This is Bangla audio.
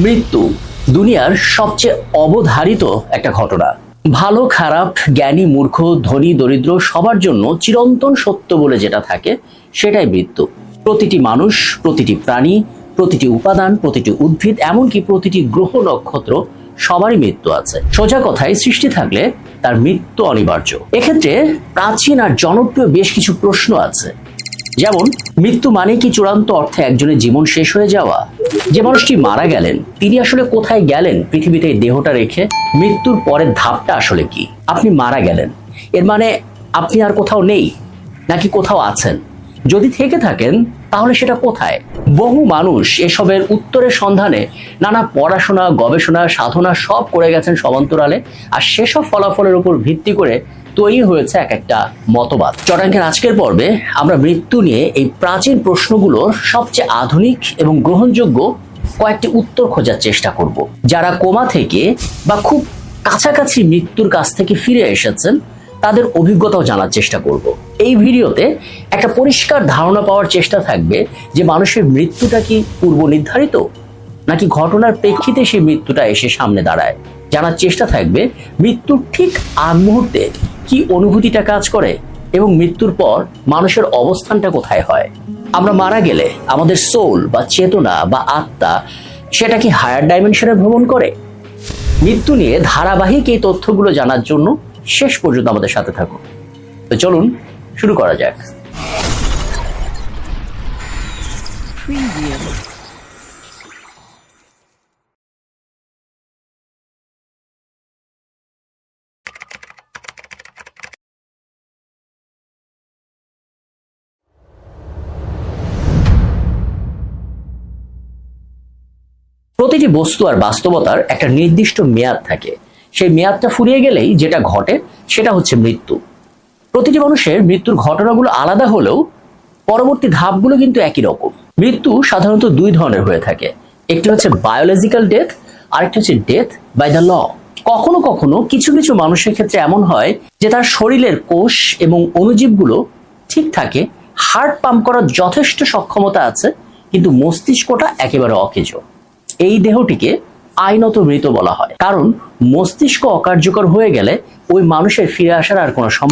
মৃত্যু দুনিয়ার সবচেয়ে অবধারিত একটা ঘটনা। ভালো, খারাপ, জ্ঞানী, মূর্খ, ধনী, দরিদ্র সবার জন্য চিরন্তন সত্য বলে যেটা থাকে, সেটাই মৃত্যু। প্রতিটি মানুষ, প্রতিটি প্রাণী, প্রতিটি উপাদান, প্রতিটি উদ্ভিদ, এমনকি প্রতিটি গ্রহ নক্ষত্র সবারই মৃত্যু আছে। সোজা কথায় সৃষ্টি থাকলে তার মৃত্যু অনিবার্য। এক্ষেত্রে প্রাচীন আর জনপ্রিয় বেশ কিছু প্রশ্ন আছে। যেমন, মৃত্যু মানে কি চূড়ান্ত অর্থে একজনের জীবন শেষ হয়ে যাওয়া? যে মানুষটি মারা গেলেন, তিনি আসলে কোথায় গেলেন, পৃথিবীতে এই দেহটা রেখে মৃত্যুর পরের ধাপটা আসলে কি? আপনি মারা গেলেন। এর মানে আপনি আর কোথাও নেই, নাকি কোথাও আছেন? যদি থেকে থাকেন, তাহলে সেটা কোথায়? বহু মানুষ এসবের উত্তরের সন্ধানে নানা পড়াশোনা, গবেষণা, সাধনা সব করে গেছেন সমান্তরালে, আর সেসব ফলাফলের উপর ভিত্তি করে তৈরি হয়েছে এক একটা মতবাদ। চটাঙ্কের আজকের পর্বে আমরা মৃত্যু নিয়ে এই প্রাচীন প্রশ্নগুলোর সবচেয়ে আধুনিক এবং গ্রহণযোগ্য কয়েকটি উত্তর খোঁজার চেষ্টা করব। যারা কোমা থেকে বা খুব কাছাকাছি মৃত্যুর কাছ থেকে ফিরে এসেছেন তাদের অভিজ্ঞতাও জানার চেষ্টা করব। এই ভিডিওতে একটা পরিষ্কার ধারণা পাওয়ার চেষ্টা থাকবে যে মানুষের মৃত্যুটা কি পূর্ব নির্ধারিত, নাকি ঘটনার প্রেক্ষিতে সেই মৃত্যুটা এসে সামনে দাঁড়ায়? জানার চেষ্টা থাকবে মৃত্যুর ঠিক আগ মুহূর্তে কি অনুভূতিটা কাজ করে এবং মৃত্যুর পর মানুষের অবস্থানটা কোথায় হয়। আমরা মারা গেলে আমাদের সোল বা চেতনা বা আত্মা সেটা কি হায়ার ডাইমেনশনে ভ্রমণ করে? মৃত্যু নিয়ে ধারাবাহিক এই তথ্যগুলো জানার জন্য শেষ পর্যন্ত আমাদের সাথে থাকুন। তো চলুন শুরু করা যাক। প্রতিটি বস্তু আর বাস্তবতার একটা নির্দিষ্ট মেয়াদ থাকে। সেই মেয়াদটা ফুরিয়ে গেলেই যেটা ঘটে, সেটা হচ্ছে মৃত্যু। প্রতিটি মানুষের মৃত্যুর ঘটনাগুলো আলাদা হলেও পরবর্তী ধাপগুলো কিন্তু একই রকম। মৃত্যু সাধারণত দুই ধরনের হয়ে থাকে। একটি হচ্ছে বায়োলজিক্যাল ডেথ আরেকটি হচ্ছে ডেথ বাই দ্য ল কখনো কখনো কিছু কিছু মানুষের ক্ষেত্রে এমন হয় যে তার শরীরের কোষ এবং অণুজীবগুলো ঠিক থাকে হার্ট পাম্প করার যথেষ্ট সক্ষমতা আছে, কিন্তু মস্তিষ্কটা একেবারে অকেজ। এই দেহটিকে আইনত মৃত বলা হয়। কারণ মস্তিষ্ক অকার্যকর হয়ে গেলে ওই মানুষের ফিরে আসার আর কোনো সম্ভাবনা